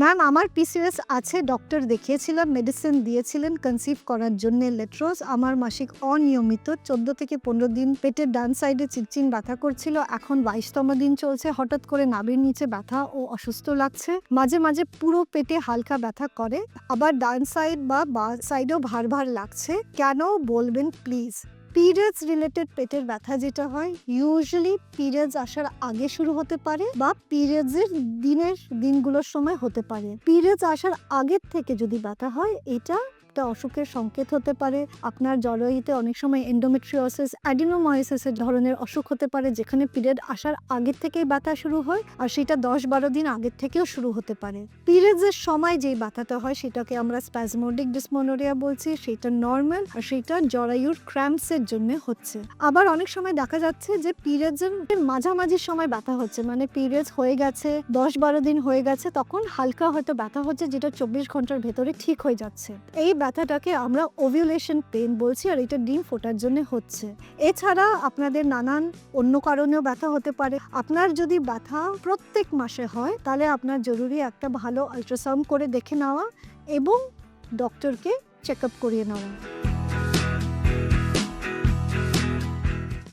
Ma'am আমার PCS আছে doctor দেখিয়েছিলাম মেডিসিন দিয়েছিলেন কনসিভ করার জন্য লেট্রোস আমার মাসিক অনিয়মিত, চোদ্দ থেকে পনেরো দিন পেটের ডান সাইডে চিনচিন ব্যথা করছিল, এখন বাইশতম দিন চলছে, হঠাৎ করে নাভির নিচে ব্যথা ও অসুস্থ লাগছে। মাঝে মাঝে পুরো পেটে হালকা ব্যথা করে, আবার ডান সাইড বা বা সাইডেও ভার ভার লাগছে। কেন বলবেন প্লিজ পিরিয়ডস রিলেটেড পেটের ব্যথা যেটা হয় ইউজুয়ালি পিরিয়ডস আসার আগে শুরু হতে পারে বা পিরিয়ডসের দিনের দিনগুলোর সময় হতে পারে। পিরিয়ডস আসার আগের থেকে যদি ব্যথা হয়, এটা একটা অসুখের সংকেত হতে পারে। আপনার জলয়িতে অনেক সময় এন্ডোমেট্রিওসিস অ্যাডিনোমায়োসিসের ধরনের অসুখ হতে পারে, যেখানে পিরিয়ড আসার আগের থেকেই ব্যথা শুরু হয় আর সেটা দশ বারো দিন আগের থেকেও শুরু হতে পারে। পিরিয়ডসের সময় যেই ব্যথাটা হয়, সেটাকে আমরা স্প্যাজমোডিক ডিসমোনোরিয়া বলছি, সেটা নর্মাল আর সেটা জরায়ুর ক্র্যাম্পসের জন্য হচ্ছে। আবার অনেক সময় দেখা যাচ্ছে যে পিরিয়ডসের মাঝামাঝি সময় ব্যথা হচ্ছে মানে পিরিয়ডস হয়ে গেছে দশ বারো দিন হয়ে গেছে, তখন হালকা হয়তো ব্যথা হচ্ছে, যেটা চব্বিশ ঘণ্টার ভেতরে ঠিক হয়ে যাচ্ছে। এই ব্যথাটাকে আমরা ওভিউলেশন পেন বলছি, আর এটা ডিম ফোটার জন্য হচ্ছে। এছাড়া আপনাদের নানান অন্য কারণেও ব্যথা হতে পারে। আপনার যদি ব্যথা প্রত্যেক মাসে হয়, তাহলে আপনার জরুরি একটা ভালো আলট্রাসাউন্ড করে দেখে নেওয়া এবং ডক্টরকে চেক আপ করিয়ে নেওয়া।